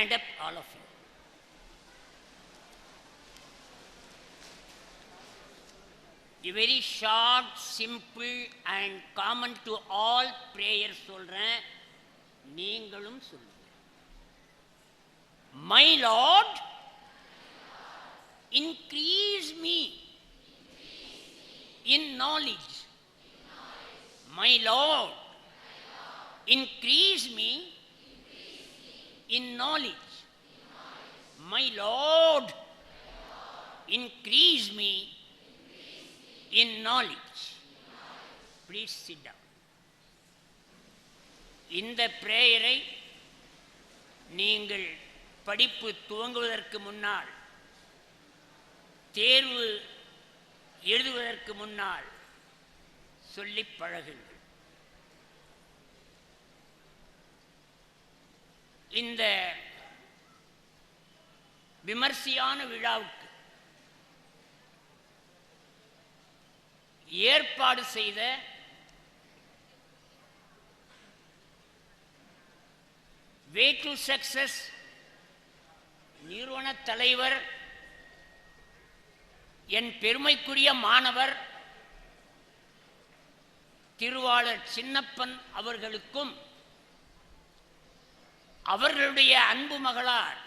stand up, all of you. A very short, simple and common to all prayers சொல்றேன் நீங்களும் சொல்லுங்க My Lord, increase me in knowledge. My Lord, increase me in knowledge. My Lord, increase me in knowledge. Please sit down. இந்த பிரேயரை நீங்கள் படிப்பு துவங்குவதற்கு முன்னால் தேர்வு எழுதுவதற்கு முன்னால் சொல்லி பழகுங்கள் இந்த விமர்சையான விழாவுக்கு ஏற்பாடு செய்த வே டு சக்சஸ் நிறுவன தலைவர் என் பெருமைக்குரிய மாணவர் திருவாளர் சின்னப்பன் அவர்களுக்கும் அவர்களுடைய அன்பு மகளார்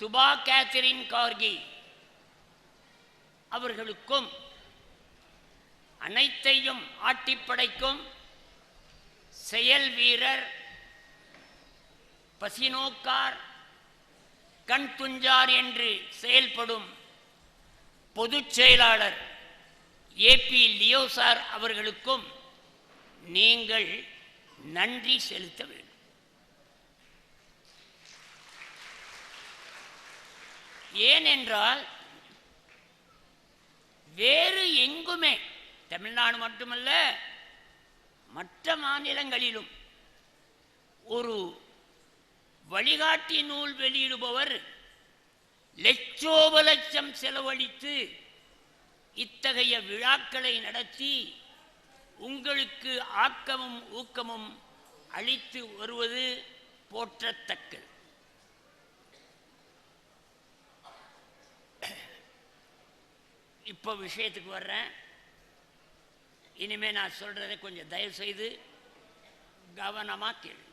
சுபா கேத்தரின் கார்கி. அவர்களுக்கும் அனைத்தையும் ஆட்டிப்படைக்கும் செயல் வீரர் பசினோக்கார் கண் துஞ்சார் என்று செயல்படும் பொதுச் செயலாளர் ஏபி பி லியோசார் அவர்களுக்கும் நீங்கள் நன்றி செலுத்த வேண்டும். ஏனென்றால் வேறு எங்குமே தமிழ்நாடு மட்டுமல்ல மற்ற மாநிலங்களிலும் ஒரு வழிகாட்டி நூல் வெளியிடுபவர் லட்சோப லட்சம் செலவழித்து இத்தகைய விழாக்களை நடத்தி உங்களுக்கு ஆக்கமும் ஊக்கமும் அளித்து வருவது போற்றத்தக்கது. இப்போ விஷயத்துக்கு வர்றேன். இனிமே நான் சொல்கிறத கொஞ்சம் தயவு செய்து கவனமாக கேளு.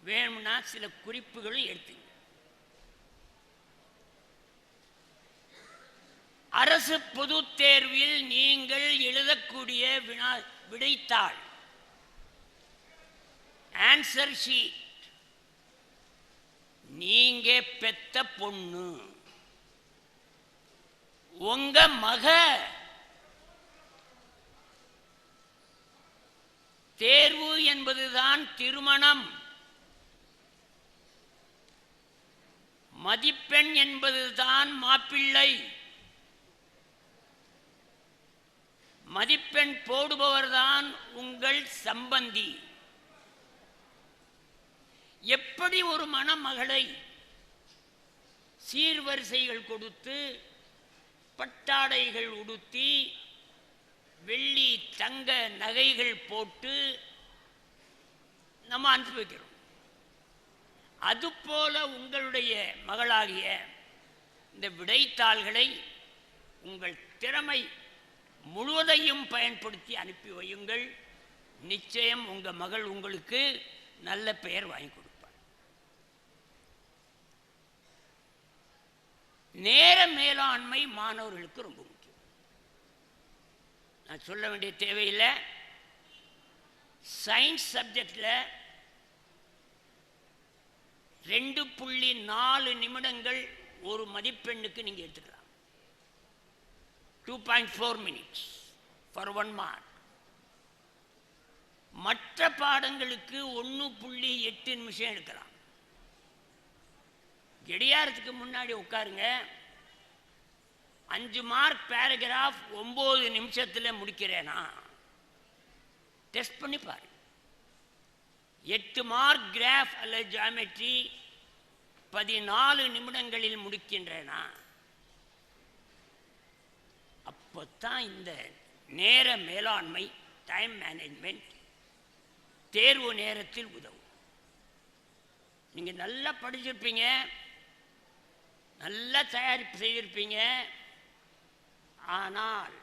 வேணும்னா சில குறிப்புகளும் எடுத்துங்க. அரசு பொதுத் தேர்வில் நீங்கள் எழுதக்கூடிய வினா விடைத்தாள். ஆன்சர் ஷீட் நீங்க பெத்த பொண்ணு. உங்க மக தேர்வு என்பதுதான் திருமணம். மதிப்பெண் என்பதுதான் மாப்பிள்ளை. மதிப்பெண் போடுபவர்தான் உங்கள் சம்பந்தி. எப்படி ஒரு மணமகளை சீர்வரிசைகள் கொடுத்து பட்டாடைகள் உடுத்தி வெள்ளி தங்க நகைகள் போட்டு நம்ம அனுப்பி வைக்கிறோம். அதுபோல உங்களுடைய மகளாகிய இந்த விடைத்தாள்களை உங்கள் திறமை முழுவதையும் பயன்படுத்தி அனுப்பி வையுங்கள். நிச்சயம் உங்கள் மகள் உங்களுக்கு நல்ல பெயர் வாங்கி நேர மேலாண்மை மாணவர்களுக்கு ரொம்ப முக்கியம். நான் சொல்ல வேண்டிய தேவையில்லை. சயின்ஸ் சப்ஜெக்டில் ரெண்டு புள்ளி நாலு நிமிடங்கள் ஒரு மதிப்பெண்ணுக்கு நீங்கள் எடுத்துக்கலாம். Two point four minutes for one mark மற்ற பாடங்களுக்கு ஒன்று புள்ளி எட்டு நிமிஷம் எடுக்கலாம். எடியாரத்துக்கு முன்னாடி உட்காருங்க. அஞ்சு மார்க் பேராகிராஃப் ஒம்பது நிமிஷத்தில் முடிக்கிறேனா? டெஸ்ட் பண்ணி பாரு. எட்டு மார்க் கிராஃப் அல்லது ஜாமெட்ரி பதினாலு நிமிடங்களில் முடிக்கின்றேனா? அப்போத்தான் இந்த நேர மேலாண்மை டைம் மேனேஜ்மெண்ட் தேர்வு நேரத்தில் உதவும். நீங்கள் நல்லா படிச்சிருப்பீங்க. நல்லா தயாரிப்பு செய்திருப்பீங்க ஆனால்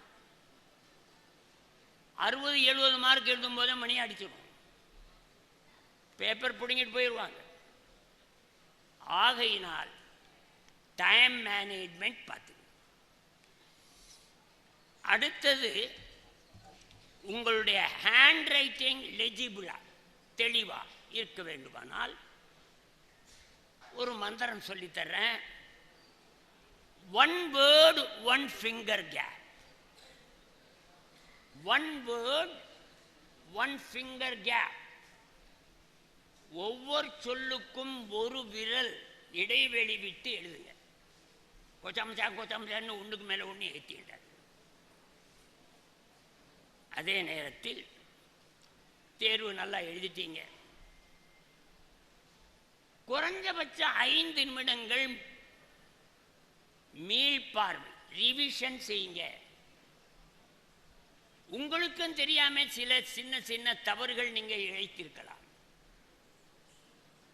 அறுபது எழுபது மார்க் எழுதும் போதே மணி அடிச்சிடும். பேப்பர் பிடுங்கிட்டு போயிடுவாங்க ஆகையினால் டைம் மேனேஜ்மெண்ட் பார்த்து அடுத்தது உங்களுடைய ஹேண்ட் ரைட்டிங் லெஜிபிளா தெளிவா இருக்க வேண்டுமானால் ஒரு மந்திரம் சொல்லித்தர்றேன். One word one finger gap one word one finger gap ஒவ்வொரு சொல்லுக்கும் ஒரு விரல் இடைவெளி விட்டு எழுதுங்க. கொச்சாமச்சா கொச்சாமச்சான்னு ஒன்றுக்கு மேலே ஒன்று ஏற்றிட்டார் அதே நேரத்தில் தேர்வு நல்லா எழுதிட்டீங்க. குறைஞ்சபட்சம் ஐந்து நிமிடங்கள் மீள்பார்வை ரிவிஷன் செய்யுங்க. உங்களுக்கும் தெரியாம சில சின்ன சின்ன தவறுகள் நீங்க இழைத்திருக்கலாம்.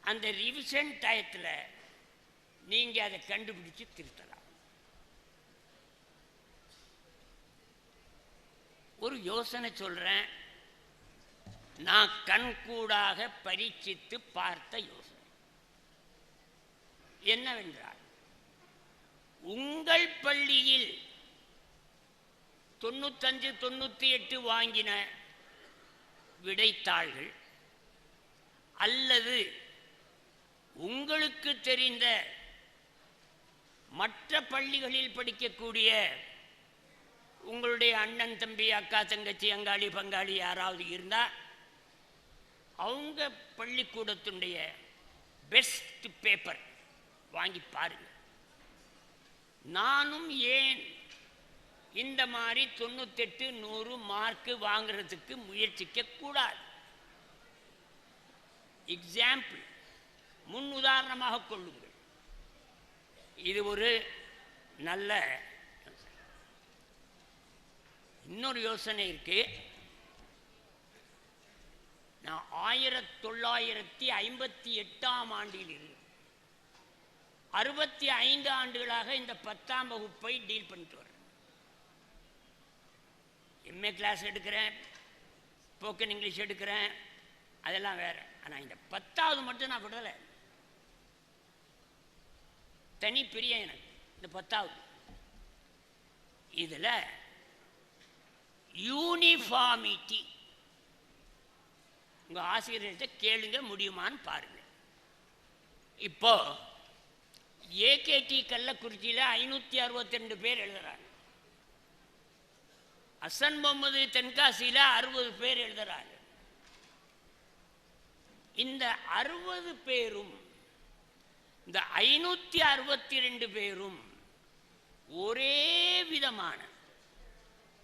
அந்த ரிவிஷன் டயத்தில் நீங்க அதை கண்டுபிடிச்சு திருத்தலாம். ஒரு யோசனை சொல்றேன். நான் கண்கூடாக பரீட்சித்து பார்த்த யோசனை. என்னவென்றால் உங்கள் பள்ளியில் தொண்ணூத்தஞ்சு தொண்ணூற்றி எட்டு வாங்கின விடைத்தாள்கள் அல்லது உங்களுக்கு தெரிந்த மற்ற பள்ளிகளில் படிக்கக்கூடிய உங்களுடைய அண்ணன் தம்பி அக்கா தங்கச்சி அங்காளி பங்காளி யாராவது இருந்தால் அவங்க பள்ளிக்கூடத்துடைய பெஸ்ட் பேப்பர் வாங்கி பாருங்கள் நானும் ஏன் இந்த மாதிரி தொண்ணூத்தெட்டு நூறு மார்க்கு வாங்குறதுக்கு முயற்சிக்க கூடாது? எக்ஸாம்பிள் முன் உதாரணமாக கொள்ளுங்கள். இது ஒரு நல்ல இன்னொரு யோசனை இருக்கு. நான் ஆயிரத்தி தொள்ளாயிரத்தி ஐம்பத்தி எட்டாம் ஆண்டில் இருந்து அறுபத்தி ஐந்து ஆண்டுகளாக இந்த பத்தாம் வகுப்பை டீல் பண்ணிட்டு வரேன் எம்ஏ கிளாஸ் எடுக்கிறேன் ஸ்போக்கன் இங்கிலீஷ் எடுக்கிறேன் அதெல்லாம் வேற. ஆனால் இந்த பத்தாவது மட்டும் நான் விடலை. தனி பிரிய எனக்கு இந்த பத்தாவது. இதில் யூனிஃபார்மிட்டி உங்கள் ஆசிரியர்கிட்ட கேளுங்க முடியுமான்னு பாருங்கள் இப்போ ஏகேடி கள்ளக்குறிச்சியில் ஐநூற்றி அறுபத்தி ரெண்டு பேர் எழுதுறாங்க. அசன் முகமது தென்காசியில் அறுபது பேர் எழுதுறாங்க. இந்த அறுபது பேரும் இந்த ஐநூற்றி அறுபத்தி ரெண்டு பேரும் ஒரே விதமான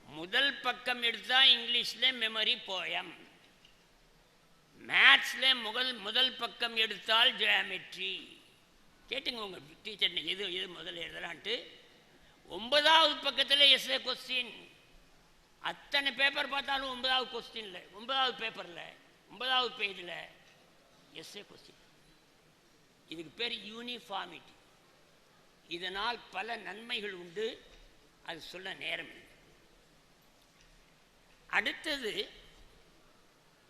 முதல் பக்கம் எடுத்தால் இங்கிலீஷில் மெமரி போயம் மேத்ஸில் முதல் முதல் பக்கம் எடுத்தால் ஜியாமெட்ரி கேட்டுங்க உங்கள் டீச்சர் எது எது முதல்ல எழுதலான்ட்டு. ஒன்பதாவது பக்கத்தில் எஸ்ஏ கொஸ்டின் அத்தனை பேப்பர் பார்த்தாலும் ஒன்பதாவது கொஸ்டின்ல ஒன்பதாவது பேப்பரில் ஒன்பதாவது பேஜில் எஸ்ஏ கொஸ்டின் இதுக்கு பேர் யூனிஃபார்மிட்டி இதனால் பல நன்மைகள் உண்டு. அது சொல்ல நேரம் இல்லை. அடுத்தது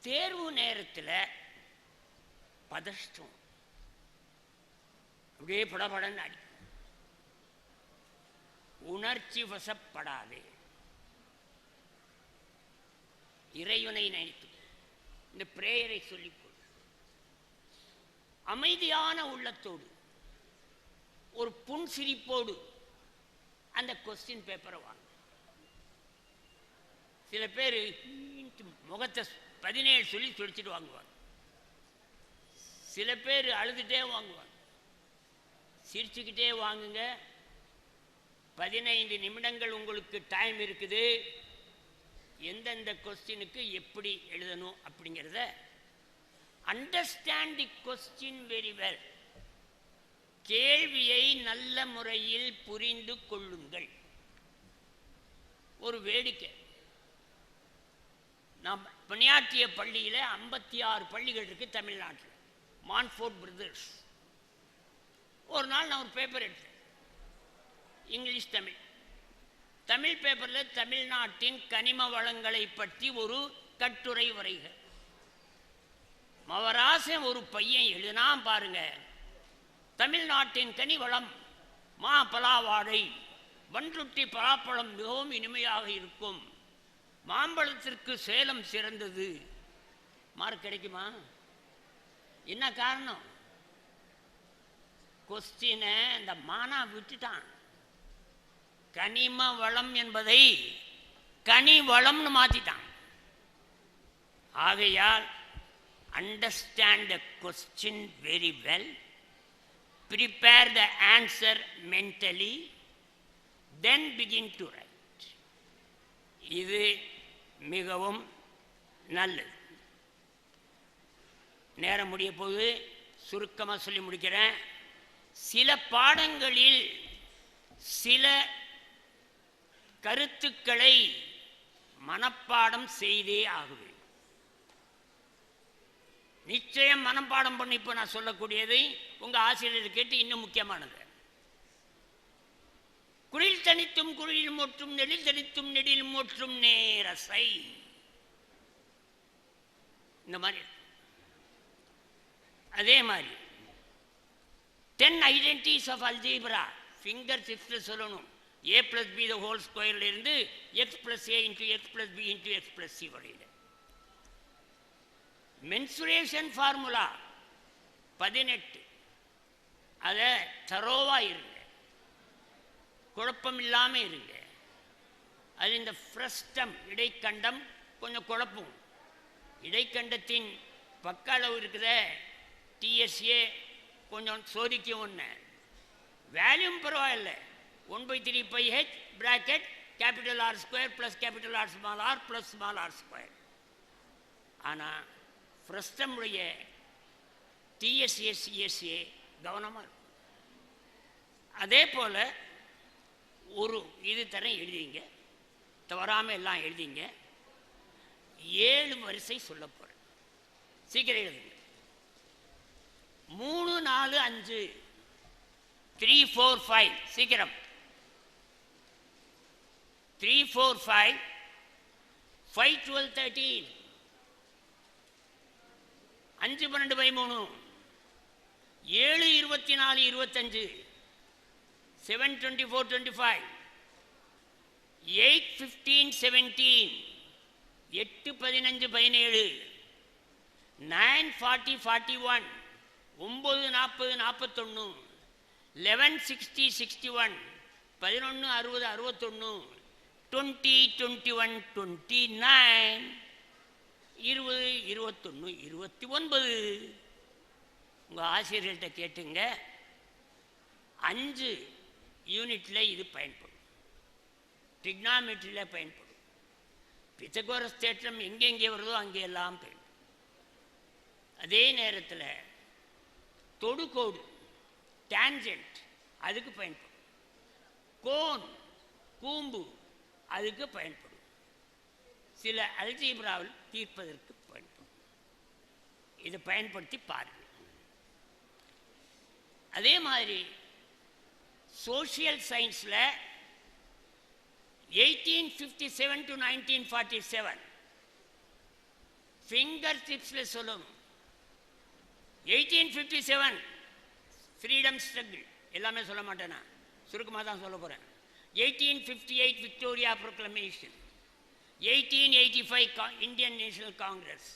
தேர்வு நேரத்தில் பதஷ்டம். அப்படியே புடபடன்னு அடி. உணர்ச்சி வசப்படாதே. இறைவனை நினைத்து. இந்த பிரேயரை சொல்லிக்கொள் அமைதியான உள்ளத்தோடு ஒரு புன்சிரிப்போடு அந்த கொஸ்டின் பேப்பரை வாங்க. சில பேர் முகத்தை பதினேழு சொல்லி சொல்லிச்சுட்டு வாங்குவாங்க. சில பேர் அழுதுகிட்டே வாங்குவாங்க. சிரிச்சுக்கிட்டே வாங்குங்க. பதினைந்து நிமிடங்கள் உங்களுக்கு டைம் இருக்குது. எந்தெந்த கொஸ்டினுக்கு எப்படி எழுதணும் அப்படிங்கிறத understand the question very well கேள்வியை நல்ல முறையில் புரிந்து கொள்ளுங்கள். ஒரு வேடிக்கை. நாம் பணியாற்றிய பள்ளியில் ஐம்பத்தி ஆறு பள்ளிகள் இருக்குது தமிழ்நாட்டில். மான்ஃபோர்ட் பிரதர்ஸ் ஒரு நாள் நான் ஒரு பேப்பர் எடுத்தேன். இங்கிலீஷ் தமிழ் தமிழ் பேப்பரில் தமிழ்நாட்டின் கனிம வளங்களை பற்றி ஒரு கட்டுரை வரைக. மவராசன் ஒரு பையன் எழுதினா பாருங்க. தமிழ்நாட்டின் கனி வளம் மா பலாவாழை வன்ருட்டி பலாப்பழம் மிகவும் இனிமையாக இருக்கும். மாம்பழத்திற்கு சேலம் சிறந்தது. மார்க் கிடைக்குமா? என்ன காரணம்? கொஸ்டினை இந்த மானா விட்டுட்டான். கனிம வளம் என்பதை கனி வளம்னு மாற்றிட்டான் ஆகையால் understand the question very well prepare the answer mentally then begin to write இது மிகவும் நல்லது. நேரம் முடிய போது சுருக்கமாக சொல்லி முடிக்கிறேன். சில பாடங்களில் சில கருத்துக்களை மனப்பாடம் செய்தே ஆகுவேன். நிச்சயம் மனப்பாடம் பண்ணி இப்போ நான் சொல்லக்கூடியதை உங்கள் ஆசிரியர் கேட்டு இன்னும் முக்கியமானது. குளில் தனித்தும் குளில் மூற்றும் நெடில் தனித்தும் நெடில் மூற்றும் நேரசை. இந்த மாதிரி. அதே மாதிரி. Ten identities of algebra finger சிப்ஸில் சொல்லணும். A plus B the whole ஸ்கொயர்ல இருந்து X plus A into X plus B into X plus C வரையில். மென்சுரேஷன் ஃபார்முலா பதினெட்டு. அதை தரோவாக இருங்க. குழப்பம் இல்லாமல் இருங்க. அது இந்த ஃப்ரஸ்டம் இடைக்கண்டம் கொஞ்சம் குழப்பம். இடைக்கண்டத்தின் பக்க அளவு இருக்குத டிஎஸ்ஏ கொஞ்சம் சோதிக்க ஒன்று வேல்யூம் பரவாயில்ல. One by three pi H bracket capital R square plus capital R small R plus small R square ஆனால் ஃப்ரஸ்டமுடைய டிஎஸ்எஸ்இஎஸ்ஏ கவனமாக இருக்கும். அதே போல் ஒரு இது தரம் எழுதிங்க. தவறாமல் எல்லாம் எழுதிங்க. ஏழு வரிசை சொல்ல போகிறேன் சீக்கிரம் எழுதுங்க. மூணு நாலு அஞ்சு. த்ரீ ஃபோர் ஃபைவ் சீக்கிரம். Three four five five twelve thirteen அஞ்சு பன்னெண்டு பதிமூணு. ஏழு இருபத்தி நாலு இருபத்தஞ்சு. Seven twenty four twenty five eight fifteen seventeen எட்டு பதினஞ்சு பதினேழு. நைன் ஃபார்ட்டி ஃபார்ட்டி ஒன் ஒம்பது நாற்பது நாற்பத்தொன்று லெவன் சிக்ஸ்டி சிக்ஸ்டி ஒன் பதினொன்று அறுபது அறுபத்தொன்று twenty twenty one twenty nine இருபது இருபத்தொன்று இருபத்தி ஒன்பது. உங்கள் ஆசிரியர்கிட்ட கேட்டுங்க. அஞ்சு யூனிட்டில் இது பயன்படும். டிக்னாமெட்ரியில் பயன்படும். பித்தகோரஸ் தேற்றம் எங்கெங்கே வருதோ அங்கே எல்லாம் பயன்படும். அதே நேரத்தில் தொடுகோடு டேஞ்சென்ட் அதுக்கு பயன்படும். கோன் கூம்பு அதுக்கு பயன்படும். சில அல்ஜீப்ராவில் தீர்ப்பதற்கு பயன்படும். இதை பயன்படுத்தி பாருங்கள். அதே மாதிரி சோஷியல் சயின்ஸில் eighteen fifty seven to nineteen forty seven finger டிப்ஸில் சொல்லணும் eighteen fifty seven freedom struggle எல்லாமே சொல்ல மாட்டேனா? சுருக்கமாக தான் சொல்ல போகிறேன் eighteen fifty eight Victoria proclamation eighteen eighty five Indian National Congress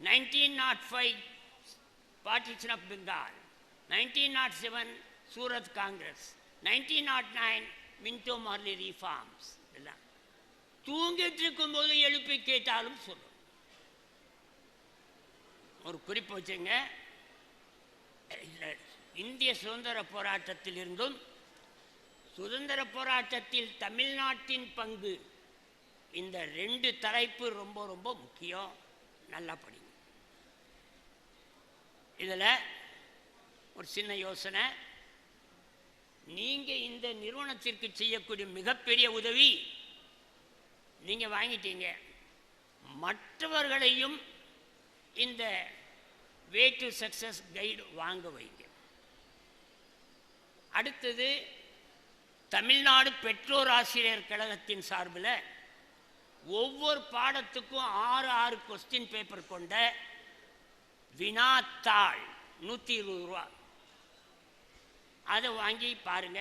nineteen nought five partition of Bengal nineteen nought seven Surat Congress nineteen nought nine Minto Morley reforms எல்லாம் தூங்கிட்டு இருக்கும்போது எழுப்பி கேட்டாலும் சொல்லும். ஒரு குறிப்பு வச்சுங்க. இந்திய சுதந்திர போராட்டத்தில் இருந்தும் சுதந்திர போராட்டத்தில் தமிழ்நாட்டின் பங்கு இந்த ரெண்டு தலைப்பு ரொம்ப ரொம்ப முக்கியம் நல்லா படிங்க. இதில் ஒரு சின்ன யோசனை. நீங்கள் இந்த நிறுவனத்திற்கு செய்யக்கூடிய மிகப்பெரிய உதவி நீங்கள் வாங்கிட்டீங்க. மற்றவர்களையும் இந்த வே டு சக்சஸ் கைடு வாங்க வைங்க அடுத்தது தமிழ்நாடு பெற்றோர் ஆசிரியர் கழகத்தின் சார்பில் ஒவ்வொரு பாடத்துக்கும் ஆறு ஆறு கொஸ்டின் பேப்பர் கொண்ட வினாத்தாள் நூற்றி இருபது ரூபா. அதை வாங்கி பாருங்க.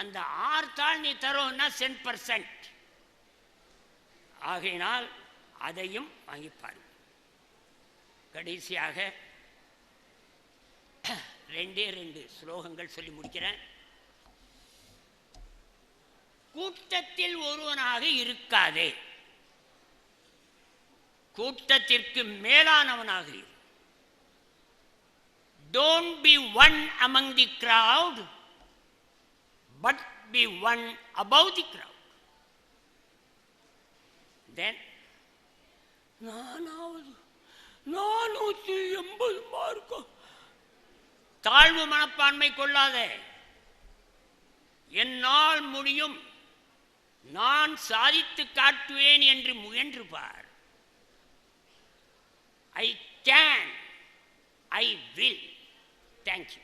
அந்த ஆறு தாள் நீ தரோன்னா சென்ட் பர்சன்ட் ஆகையினால் அதையும் வாங்கி பாருங்க. கடைசியாக ரெண்டே ரெண்டு ஸ்லோகங்கள் சொல்லி முடிக்கிறேன். கூட்டத்தில் ஒருவனாக இருக்காதே. கூட்டத்திற்கு மேலானவனாக இரு. Don't be one among the crowd but be one above the crowd then நானாவது நானூற்றி எண்பது மார்க்கம் தாழ்வு மனப்பான்மை கொள்ளாதே. என்னால் முடியும். நான் சாதித்து காட்டுவேன் என்று முயன்று பார் I can I will thank you